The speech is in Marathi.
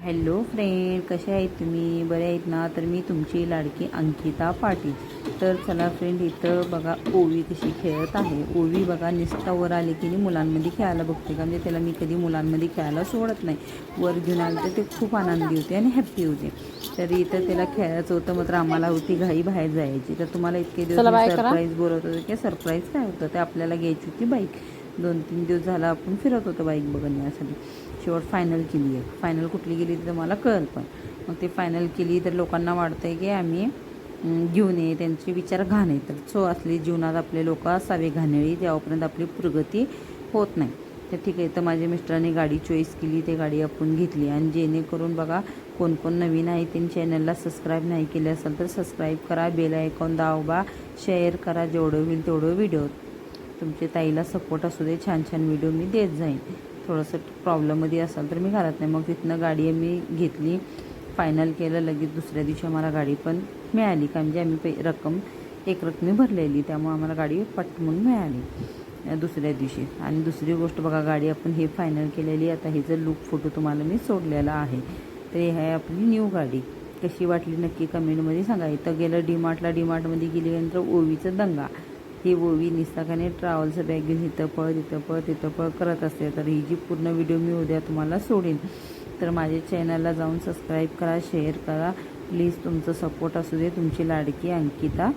हॅलो फ्रेंड कसे आहेत तुम्ही? बरे आहेत ना? तर मी तुमची लाडकी अंकिता पाटील. तर चला फ्रेंड इथं बघा ओवी कशी खेळत आहे. ओवी बघा निस्ता वर आले की नाही मुलांमध्ये खेळायला बघते का? म्हणजे त्याला मी कधी मुलांमध्ये खेळायला सोडत नाही. वर घेऊन आलं तर ते खूप आनंदी होते आणि हॅप्पी होते. तर इथं त्याला खेळायचं होतं मात्र आम्हाला होती घाई बाहेर जायची. तर तुम्हाला इतके दिवस. सरप्राईज बोलत होते की सरप्राईज काय होतं? ते आपल्याला घ्यायची होती बाईक दोन तीन दिवस झाला आपण फिरत होतो बाईक बघण्यासाठी शेवट फायनल केली आहे. फायनल कुठली गेली तर मला कळेल पण. मग ते फायनल केली तर लोकांना वाटतं आहे की आम्ही घेऊन ये. त्यांचे विचार घाण तर सो असली जीवनात आपले लोक असावे घाणेळी तेव्हापर्यंत आपली प्रगती होत नाही. तर ठीक आहे. तर माझ्या मिस्टरांनी गाडी चॉईस केली. ते गाडी आपण घेतली. आणि जेणेकरून बघा कोण कोण नवीन आहे त्यांनी चॅनलला सबस्क्राईब नाही केले असेल तर सबस्क्राईब करा. बेल आयकॉन दाबा. शेअर करा. जेवढं होईल तेवढं व्हिडिओ तुमच्या ताईला सपोर्ट असू दे छान छान व्हिडिओ मी देत जाईन. थोडंसं प्रॉब्लेममध्ये असाल तर मी घालत नाही. मग तिथनं गाडी मी घेतली. फायनल केलं लगेच दुसऱ्या दिवशी आम्हाला गाडी पण मिळाली. का म्हणजे आम्ही पै रक्कम एक रकमी भरलेली. त्यामुळे आम्हाला गाडी पट म्हणून मिळाली दुसऱ्या दिवशी. आणि दुसरी गोष्ट बघा गाडी आपण हे फायनल केलेली. आता हे जर लुक फोटो तुम्हाला मी सोडलेला आहे तर हे आहे आपली न्यू गाडी. कशी वाटली नक्की कमेंटमध्ये सांगा. इथं गेलं डीमार्टला डीमार्टमध्ये गेल्यानंतर ओवीचा दंगा. ही ओवी निसाकाने ट्रॅव्हलचं बॅग घेऊन इथं पळ तिथं पळ तिथं पळ करत असते. तर ही जी पूर्ण व्हिडिओ मी उद्या तुम्हाला सोडेन. तर माझ्या चॅनलला जाऊन सबस्क्राईब करा शेअर करा. प्लीज तुमचं सपोर्ट असू दे. तुमची लाडकी अंकिता.